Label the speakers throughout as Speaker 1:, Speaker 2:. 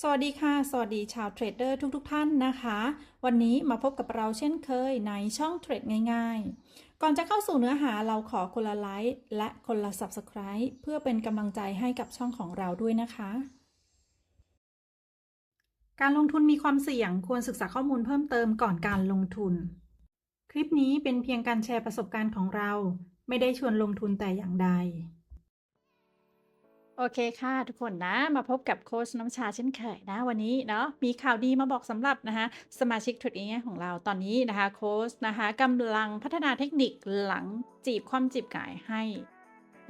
Speaker 1: สวัสดีค่ะ สวัสดีชาวเทรดเดอร์ทุกๆทท่านนะคะ วันนี้มาพบกับเราเช่นเคยในช่องเทรดง่ายๆ ก่อนจะเข้าสู่เนื้อหาเราขอคนละไลค์และคนละ Subscribe เพื่อเป็นกำลังใจให้กับช่องของเราด้วยนะคะ การลงทุนมีความเสี่ยงควรศึกษาข้อมูลเพิ่มเติมก่อนการลงทุน คลิปนี้เป็นเพียงการแชร์ประสบการณ์ของเรา ไม่ได้ชวนลงทุนแต่อย่างใด โอเคค่ะ ทุกคนนะมาพบกับโค้ชน้ำชาเช่นเคยนะวันนี้เนาะมีข่าวดีมาบอกสำหรับนะคะสมาชิกทุดนี้ของเราตอนนี้นะคะโค้ชนะคะกำลังพัฒนาเทคนิคหลังจีบความจีบก่ายให้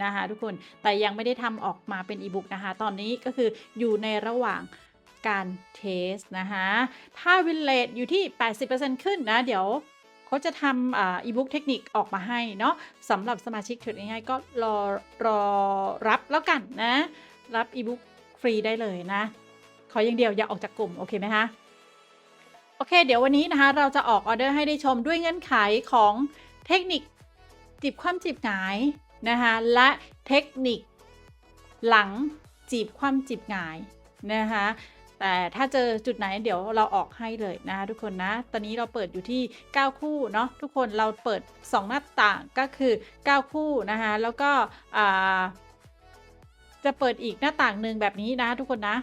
Speaker 1: นะคะทุกคนแต่ยังไม่ได้ทำออกมาเป็นอีบุ๊กนะคะ ตอนนี้ก็คืออยู่ในระหว่างการเทสนะคะถ้าวินเลตอยู่ที่ 80%ขึ้นนะ เดี๋ยว เขาจะทำอีบุ๊กเทคนิคออกมาให้เนาะสำหรับสมาชิกเทรดง่ายๆก็รอรอรับแล้วกันนะ รับอีบุ๊กฟรีได้เลยนะ ขออย่างเดียวอย่าออกจากกลุ่ม โอเคไหมคะโอเค เดี๋ยววันนี้นะคะ เราจะออกออเดอร์ให้ได้ชมด้วยเงื่อนไขของเทคนิคจีบความจีบหงายนะคะและเทคนิคหลังจีบความจีบหงายนะคะ แต่ถ้าเจอจุดไหนเดี๋ยวเราออกให้เลยนะทุกคนนะ ตอนนี้เราเปิดอยู่ที่ 9 คู่เนาะทุกคนเราเปิด 2 หน้าต่างก็คือ 9 คู่นะคะแล้วก็จะเปิดอีกหน้าต่างหนึ่งแบบนี้นะทุกคนนะ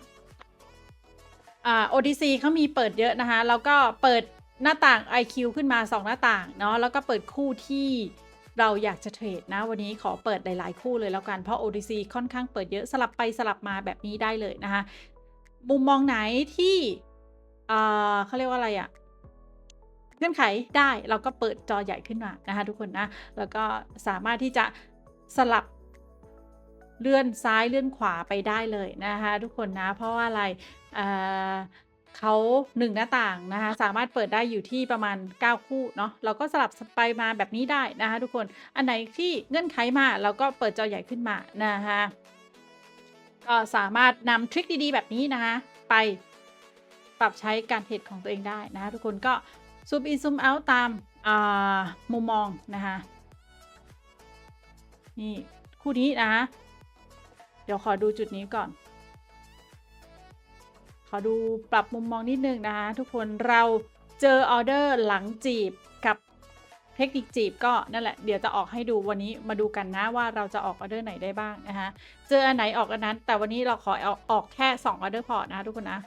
Speaker 1: อ่า OTC เขามีเปิดเยอะนะคะแล้วก็เปิดหน้าต่าง IQ ขึ้นมา 2 หน้าต่างเนาะแล้วก็เปิดคู่ที่เราอยากจะเทรดนะ วันนี้ขอเปิดหลาย ๆ คู่เลยแล้วกัน เพราะ OTC ค่อนข้างเปิดเยอะสลับไปสลับมาแบบนี้ได้เลยนะคะ มุมมองไหนที่เขาเรียกว่าอะไรอะเงื่อนไขได้เราก็เปิดจอใหญ่ขึ้นมานะคะทุกคนนะ แล้วก็สามารถที่จะสลับเลื่อนซ้ายเลื่อนขวาไปได้เลยนะคะทุกคนนะ เพราะว่าอะไรเขาหนึ่งหน้าต่างนะคะสามารถเปิดได้อยู่ที่ประมาณ 9 คู่เนาะเราก็สลับไปมาแบบนี้ได้นะคะทุกคนอันไหนที่เงื่อนไขมาเราก็เปิดจอใหญ่ขึ้นมานะคะ ก็สามารถนำทริคดีๆ แบบนี้นะคะ ไปปรับใช้การเทรดของตัวเองได้นะคะทุกคนก็ซูมอินซูมเอาตามมุมมองนะคะนี่คู่นี้นะคะเดี๋ยวขอดูจุดนี้ก่อน ขอดูปรับมุมมองนิดนึงนะคะทุกคนเราเจอออเดอร์หลังจีบกับ เทคนิคจีบก็นั่นแหละเดี๋ยวจะออกให้ดูวันนี้มาดูกันนะว่าเราจะออกออเดอร์ไหนได้บ้างนะคะเจออันไหนออกอันนั้น แต่วันนี้เราขอออกออกแค่2ออเดอร์พอนะทุกคนนะ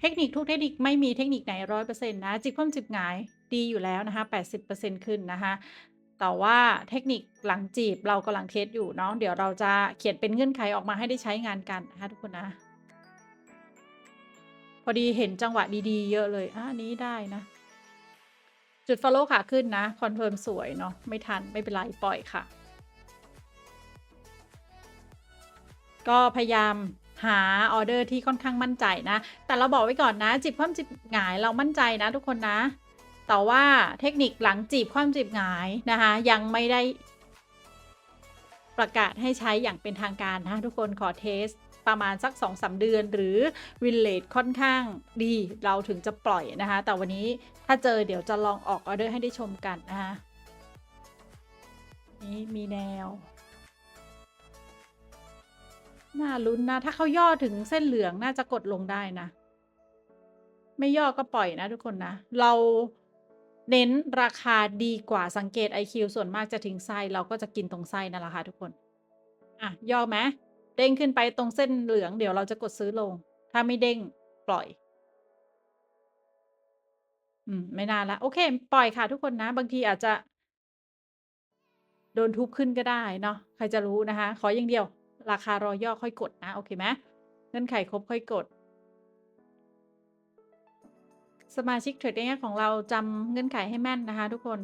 Speaker 1: เทคนิคทุกเทคนิคไม่มีเทคนิคไหนร้อยเปอร์เซ็นต์นะ จิกคว่ำจิบหงายดีอยู่แล้วนะคะแปดสิบเปอร์เซ็นต์ขึ้นนะคะ แต่ว่าเทคนิคหลังจีบเรากำลังเทสอยู่เนาะเดี๋ยวเราจะเขียนเป็นเงื่อนไขออกมาให้ได้ใช้งานกันนะคะทุกคนนะ พอดีเห็นจังหวะดีๆ เยอะเลยอะนี้ได้นะ จุด follow ขาขึ้นนะ คอนเฟิร์มสวยเนาะไม่ทันไม่เป็นไรปล่อยค่ะ ก็พยายามหาออเดอร์ที่ค่อนข้างมั่นใจนะ แต่เราบอกไว้ก่อนนะ จิบความจิบหงายเรามั่นใจนะทุกคนนะ แต่ว่าเทคนิคหลังจีบความจีบหงายนะคะ ยังไม่ได้ประกาศให้ใช้อย่างเป็นทางการนะทุกคนขอเทสประมาณสัก2อสเดือน หรือวินเลทค่อนข้างดีเราถึงจะปล่อยนะคะ แต่วันนี้ถ้าเจอเดี๋ยวจะลองออกออเดอร์ให้ได้ชมกันนะคะนี่มีแนวน่าลุ้นนะ ถ้าเขาย่อถึงเส้นเหลืองน่าจะกดลงได้นะ ไม่ย่อก็ปล่อยนะทุกคนนะ เรา เน้นราคาดีกว่าสังเกต IQ ส่วนมากจะทิ้งไส้เราก็จะกินตรงไส้นั่นแหละค่ะทุกคน อะ ย่อไหมเด้งขึ้นไปตรงเส้นเหลืองเดี๋ยวเราจะกดซื้อลง ถ้าไม่เด้งปล่อย อืม ไม่นานละโอเค ปล่อยค่ะทุกคนนะ บางทีอาจจะ โดนทุบขึ้นก็ได้เนาะใครจะรู้นะคะ ขออย่างเดียว ราคารอย่อค่อยกดนะ โอเคไหมเงื่อนไขครบค่อยกด สมาชิกเทรดเดอร์ของเราจำเงื่อนไขให้แม่นนะคะ ทุกคน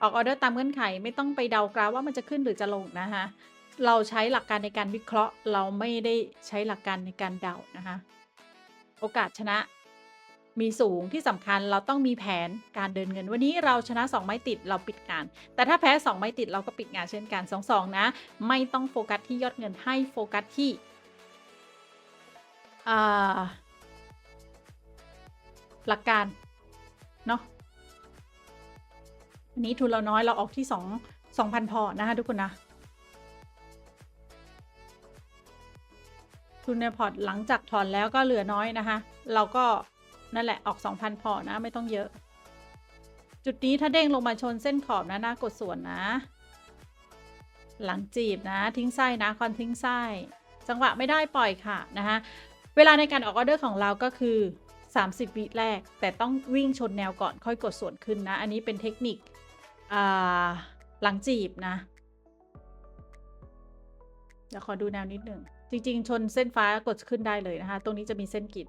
Speaker 1: ออกออเดอร์ตามเงื่อนไขไม่ต้องไปเดากราฟว่ามันจะขึ้นหรือจะลงนะคะเราใช้หลักการในการวิเคราะห์ เราไม่ได้ใช้หลักการในการเดานะคะ โอกาสชนะมีสูงที่สำคัญเราต้องมีแผนการเดินเงิน วันนี้เราชนะ 2 ไม้ติดเราปิดงาน แต่ถ้าแพ้ 2 ไม้ติดเราก็ปิดงานเช่นกัน2 2นะ ไม่ต้องโฟกัสที่ยอดเงินให้โฟกัสที่อ่า หลักการเนาะอันนี้ทุนเราน้อยเราออกที่สองสองพันพอนะคะทุกคนนะ ทุนในพอร์ตหลังจากถอนแล้วก็เหลือน้อยนะคะ เราก็นั่นแหละออก 2,000 พอนะไม่ต้องเยอะ จุดนี้ถ้าเด้งลงมาชนเส้นขอบนะน่ากดส่วนนะ หลังจีบนะ ทิ้งไส้นะคอนทิ้งไส้จังหวะไม่ได้ปล่อยค่ะนะคะเวลาในการออกออเดอร์ของเราก็คือ 30 วิแรก แต่ต้องวิ่งชนแนวก่อนค่อยกดส่วนขึ้นนะ อันนี้เป็นเทคนิคหลังจีบนะ เดี๋ยวขอดูแนวนิดหนึ่ง จริง ๆ ชนเส้นฟ้ากดขึ้นได้เลยนะคะ ตรงนี้จะมีเส้นกริด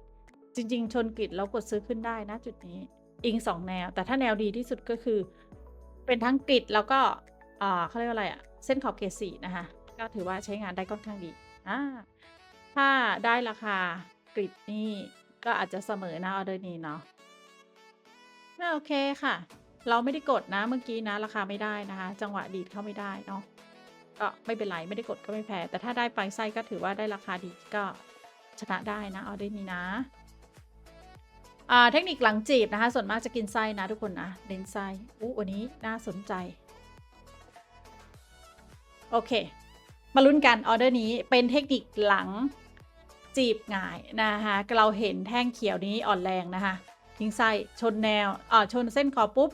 Speaker 1: จริง ๆ ชนกริดแล้วกดซื้อขึ้นได้นะจุดนี้ อิงสองแนว แต่ถ้าแนวดีที่สุดก็คือ เป็นทั้งกริดแล้วก็อ่าเขาเรียกว่าอะไรอะเส้นขอบเกสีนะคะ ก็ถือว่าใช้งานได้ค่อนข้างดี ถ้าได้ราคากริดนี่ ก็อาจจะเสมอนะออเดอร์นี้เนาะน่าโอเคค่ะ เราไม่ได้กดนะเมื่อกี้นะราคาไม่ได้นะคะ จังหวะดีดเข้าไม่ได้เนาะก็ไม่เป็นไรไม่ได้กดก็ไม่แพ้ แต่ถ้าได้ปลายไส้ก็ถือว่าได้ราคาดีก็ชนะได้นะเอาได้นี้นะอ่าเทคนิคหลังจีบนะคะ ส่วนมากจะกินไส้นะทุกคนนะเน้นไส้อู้วันนี้น่าสนใจ โอเค มาลุ้นกันออเดอร์นี้เป็นเทคนิคหลัง จีบหงายนะคะเราเห็นแท่งเขียวนี้อ่อนแรงนะคะทิ้งไส้ชนแนวอ่าชนเส้นขอบปุ๊บ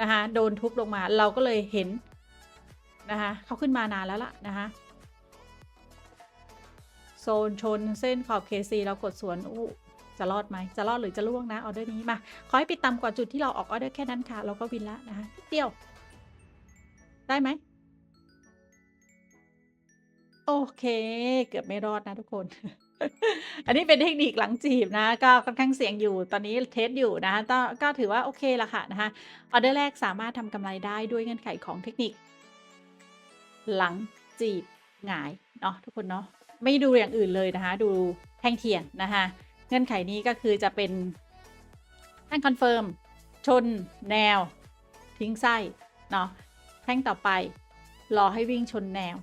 Speaker 1: นะคะโดนทุบลงมาเราก็เลยเห็นนะคะเขาขึ้นมานานแล้วล่ะนะคะโซนชนเส้นขอบ KC เรากดสวนอู้จะรอดไหมจะรอดหรือจะล่วงนะออเดอร์นี้มาขอให้ปิดต่ำกว่าจุดที่เราออกออเดอร์แค่นั้นค่ะ เราก็วินละนะคะนิดเดียว ได้ไหมโอเค เกือบไม่รอดนะทุกคน อันนี้เป็นเทคนิคหลังจีบนะ ก็ค่อนข้างเสี่ยงอยู่ตอนนี้เทสอยู่นะคะก็ถือว่าโอเคละค่ะนะคะออเดอร์แรกสามารถทำกำไรได้ด้วยเงื่อนไขของเทคนิค หลังจีบหงายเนาะทุกคนเนาะไม่ดูอย่างอื่นเลยนะคะ ดูแท่งเทียนนะคะเงื่อนไขนี้ก็คือจะเป็นแท่งคอนเฟิร์มชนแนว ทิ้งไส้เนาะแท่งต่อไปรอให้วิ่งชนแนว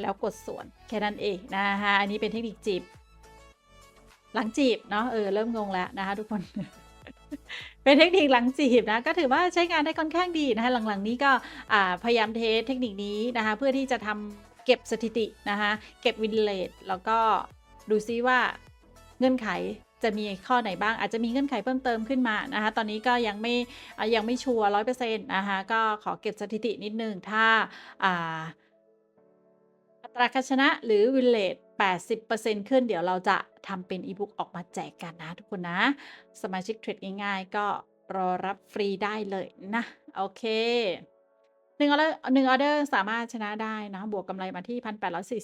Speaker 1: แล้วกดสวนแค่นั้นเองนะคะอันนี้เป็นเทคนิคจีบ หลังจีบเนาะเออเริ่มงงแล้วนะคะทุกคน เป็นเทคนิคหลังจีบนะก็ถือว่าใช้งานได้ค่อนข้างดีนะคะหลังๆนี้ก็พยายามเทสเทคนิคนี้นะคะเพื่อที่จะทำเก็บสถิตินะคะเก็บวินเลทแล้วก็ดูซิว่าเงื่อนไขจะมีข้อไหนบ้างอาจจะมีเงื่อนไขเพิ่มเติมขึ้นมานะคะตอนนี้ก็ยังไม่ยังไม่ชัวร้อยเปอร์เซ็นต์นะคะก็ขอเก็บสถิตินิดนึงถ้าอัตราการชนะหรือวินเลท 80%ขึ้นเดี๋ยวเราจะทำเป็นอีบุ๊กออกมาแจกกันนะทุกคนนะ สมาชิกเทรดง่ายๆ ก็รอรับฟรีได้เลยนะ โอเคหนึ่งออเดอร์หนึ่งออเดอร์สามารถชนะได้นะ บวกกำไรมาที่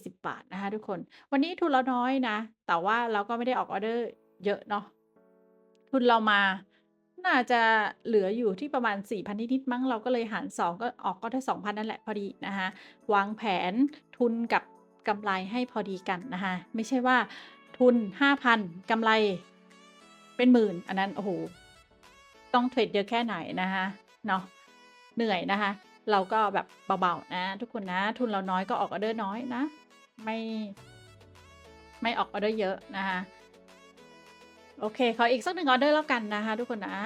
Speaker 1: 1,840 บาทนะคะทุกคน วันนี้ทุนเราน้อยนะ แต่ว่าเราก็ไม่ได้ออกออเดอร์เยอะเนาะทุนเรามาน่าจะเหลืออยู่ที่ประมาณ 4,000 นิดๆมั้งเราก็เลยหาร 2 ก็ออกก็ได้ 2,000 นั่นแหละพอดีนะคะวางแผนทุนกับ กำไรให้พอดีกันนะคะไม่ใช่ว่าทุน 5,000กำไรเป็นหมื่น อันนั้น โอ้โห ต้องเทรดเยอะแค่ไหนนะคะเนาะเหนื่อยนะคะ เราก็แบบเบาๆนะ ทุกคนนะ ทุนเราน้อยก็ออกออเดอร์น้อยนะ ไม่ ไม่ออกออเดอร์เยอะนะคะ โอเค ขออีกสักหนึ่งออเดอร์แล้วกันนะคะ ทุกคนนะ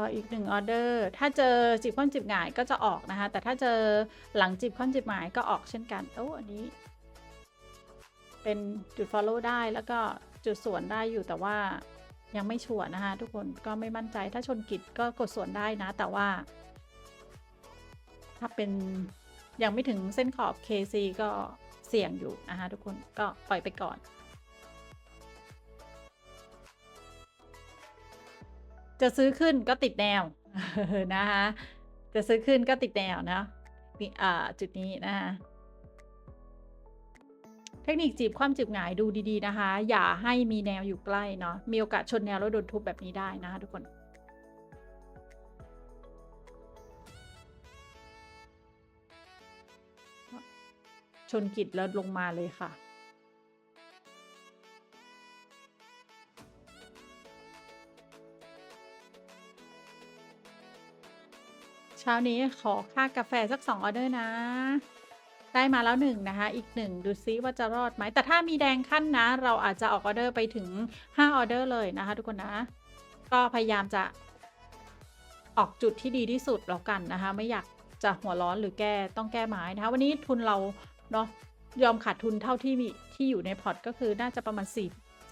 Speaker 1: ออีกหนึ่งออเดอร์ ถ้าเจอจิบคว่ำจิบหงายก็จะออกนะคะ แต่ถ้าเจอหลังจิบคว่ำจิบหงายก็ออกเช่นกัน โอ้ อันนี้ เป็นจุด follow ได้แล้วก็จุดสวนได้อยู่แต่ว่ายังไม่ชัวร์นะคะทุกคนก็ไม่มั่นใจถ้าชนกิจก็กดสวนได้นะ แต่ว่า ถ้าเป็นยังไม่ถึงเส้นขอบ KC ก็เสี่ยงอยู่นะคะทุกคนก็ปล่อยไปก่อน จะซื้อขึ้นก็ติดแนวนะคะจะซื้อขึ้นก็ติดแนวนะนี่อ่าจุดนี้นะคะเทคนิคจีบคว่ำจีบหงายดูดีๆนะคะ อย่าให้มีแนวอยู่ใกล้เนาะมีโอกาสชนแนวแล้วโดนทุบแบบนี้ได้นะคะทุกคนชนกิจแล้วลงมาเลยค่ะ ช้านี้ขอค่ากาแฟสักสองออเดอร์นะ ได้มาแล้ว1นะคะ อีก1ดูซิว่าจะรอดไหม แต่ถ้ามีแดงขั้นนะ เราอาจจะออกออเดอร์ไปถึง5ออเดอร์เลยนะคะ ทุกคนนะ ก็พยายามจะออกจุดที่ดีที่สุดแล้วกันนะคะ ไม่อยากจะหัวร้อนหรือแก้ต้องแก้ไม้นะคะ วันนี้ทุนเราเนาะยอมขาดทุนเท่าที่มีที่อยู่ในพอร์ตก็คือน่าจะประมาณ4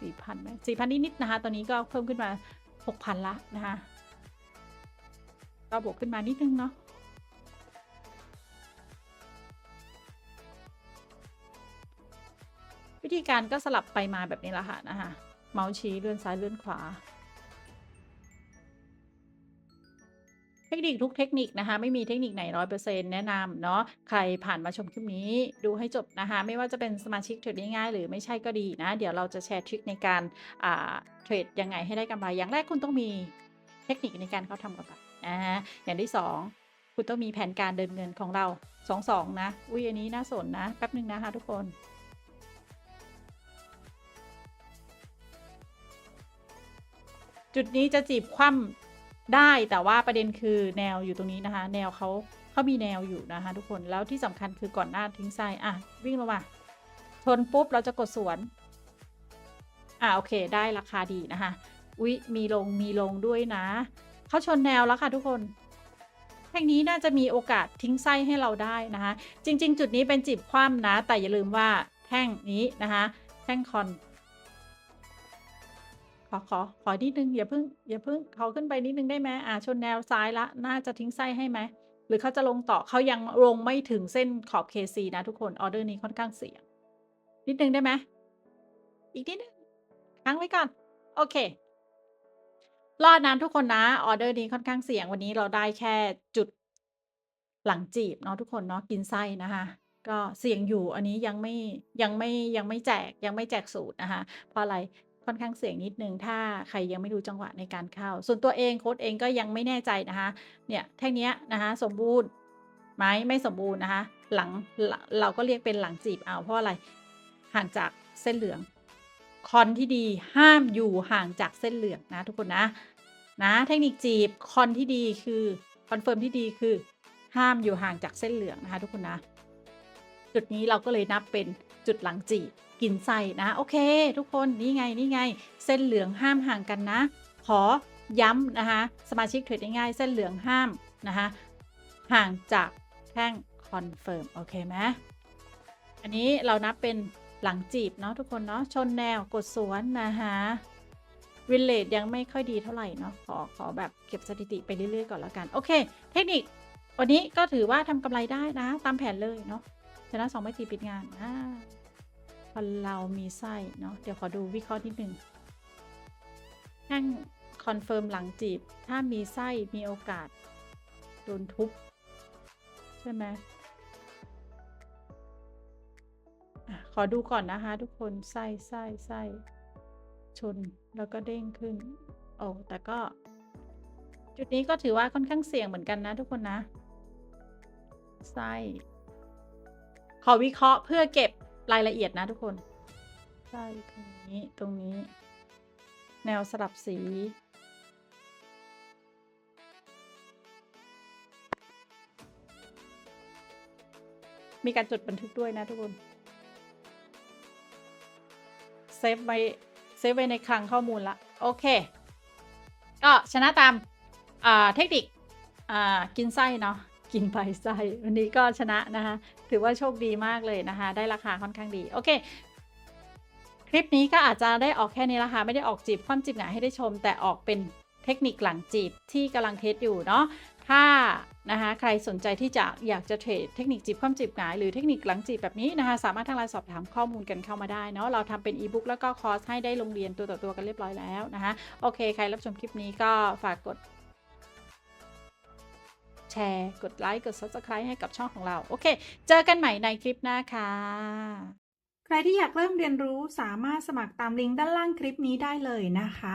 Speaker 1: 4,000ไหม4,000นิดๆนะคะ ตอนนี้ก็เพิ่มขึ้นมา 6,000 ละนะคะ ก็บวกขึ้นมานิดนึงเนาะวิธีการก็สลับไปมาแบบนี้แหละค่ะนะคะเมาส์ชี้เลื่อนซ้ายเลื่อนขวา เทคนิคทุกเทคนิคนะคะ ไม่มีเทคนิคไหนร้อยเปอร์เซ็นแนะนำเนาะใครผ่านมาชมคลิปนี้ดูให้จบนะคะ ไม่ว่าจะเป็นสมาชิกเทรดง่ายๆหรือไม่ใช่ก็ดีนะ เดี๋ยวเราจะแชร์ทริคในการเทรดยังไงให้ได้กำไรอย่างแรกคุณต้องมีเทคนิคในการเข้าทำกำไระฮะอย่างที่สองคุณต้องมีแผนการเดินเงินของเราสองสองนะ อุ้ยอันนี้น่าสนนะ แป๊บหนึ่งนะคะทุกคนจุดนี้จะจีบคว่ำได้แต่ว่าประเด็นคือแนวอยู่ตรงนี้นะคะ แนวเขาเขามีแนวอยู่นะคะทุกคนแล้วที่สำคัญคือก่อนหน้าทิ้งไส้อะวิ่งลงมาชนปุ๊บเราจะกดสวน อะโอเค ได้ราคาดีนะคะอุ๊ยมีลงมีลงด้วยนะ เขาชนแนวแล้วค่ะทุกคนแท่งนี้น่าจะมีโอกาสทิ้งไส้ให้เราได้นะคะ จริง ๆ จุดนี้เป็นจีบคว่ำนะ แต่อย่าลืมว่าแท่งนี้นะคะแท่งคอนขอขอขอนิดนึงอย่าเพิ่งอย่าเพิ่งเขาขึ้นไปนิดนึงได้ไหมอ่าชนแนวซ้ายละ น่าจะทิ้งไส้ให้ไหมหรือเขาจะลงต่อเขายังลงไม่ถึงเส้นขอบ KC นะทุกคนออเดอร์นี้ค่อนข้างเสี่ยงนิดนึงได้ไหมอีกนิดนึงค้างไว้ก่อน โอเค รอดนะทุกคนนะ ออเดอร์นี้ค่อนข้างเสี่ยงวันนี้เราได้แค่จุดหลังจีบเนาะทุกคนเนาะกินไส้นะคะ ก็เสี่ยงอยู่อันนี้ยังไม่ยังไม่ยังไม่แจกยังไม่แจกสูตรนะคะ เพราะอะไรค่อนข้างเสี่ยงนิดนึงถ้าใครยังไม่รู้จังหวะในการเข้า ส่วนตัวเองโค้ดเองก็ยังไม่แน่ใจนะคะเนี่ยแท่งเนี้ยนะคะสมบูรณ์ไหมไม่สมบูรณ์นะคะหลังเราก็เรียกเป็นหลังจีบเอาเพราะอะไรห่างจากเส้นเหลือง คอนที่ดีห้ามอยู่ห่างจากเส้นเหลืองนะทุกคนนะนะเทคนิคจีบคอนที่ดีคือคอนเฟิร์มที่ดีคือ ห้ามอยู่ห่างจากเส้นเหลืองนะคะทุกคนนะ จุดนี้เราก็เลยนับเป็นจุดหลังจีบกินไส้นะโอเค ทุกคนนี่ไงนี่ไง เส้นเหลืองห้ามห่างกันนะ ขอย้ำนะคะสมาชิกเทรดง่ายๆเส้นเหลืองห้ามนะคะห่างจากแท่งคอนเฟิร์มโอเคไหมอันนี้เรานับเป็น หลังจีบเนาะทุกคนเนาะชนแนวกดสวนนะคะวินเลดยังไม่ค่อยดีเท่าไหร่เนาะขอขอแบบเก็บสถิติไปเรื่อยๆก่อนแล้วกัน โอเค เทคนิค วันนี้ก็ถือว่าทำกำไรได้นะ ตามแผนเลยเนาะชนะสองไม่ตีปิดงานอ่าพอเรามีไส้เนาะเดี๋ยวขอดูวิเคราะห์นิดนึงแท่งคอนเฟิร์มหลังจีบ ถ้ามีไส้มีโอกาสโดนทุบ ใช่ไหม ขอดูก่อนนะคะทุกคนไส้ไส้ไส้ชนแล้วก็เด้งขึ้น โอ้แต่ก็ จุดนี้ก็ถือว่าค่อนข้างเสี่ยงเหมือนกันนะทุกคนนะ ไส้ ขอวิเคราะห์เพื่อเก็บรายละเอียดนะทุกคน ไส้ตรงนี้ตรงนี้ แนวสลับสีมีการจดบันทึกด้วยนะทุกคน เซฟไว้เซฟไว้ในคลังข้อมูลละ โอเค ก็ชนะตามเทคนิคกินไส้เนาะกินไปไส้วันนี้ก็ชนะนะคะ ถือว่าโชคดีมากเลยนะคะ ได้ราคาค่อนข้างดี โอเค คลิปนี้ก็อาจจะได้ออกแค่นี้ละคะไม่ได้ออกจีบความจีบหงายให้ได้ชม แต่ออกเป็น เทคนิคหลังจีบที่กำลังเทสอยู่เนาะถ้านะคะใครสนใจที่จะอยากจะเทรดเทคนิคจีบความจีบหงายหรือเทคนิคหลังจีบแบบนี้นะคะสามารถทางไลน์สอบถามข้อมูลกันเข้ามาได้เนาะเราทำเป็นอีบุ๊กแล้วก็คอร์สให้ได้ลงเรียนตัวต่อตัวกันเรียบร้อยแล้วนะคะโอเค ใครรับชมคลิปนี้ก็ฝากกด แชร์ กดไลค์ กด subscribe ให้กับช่องของเรา โอเค เจอกันใหม่ในคลิปหน้าค่ะ
Speaker 2: ใครที่อยากเริ่มเรียนรู้สามารถสมัครตามลิงก์ด้านล่างคลิปนี้ได้เลยนะคะ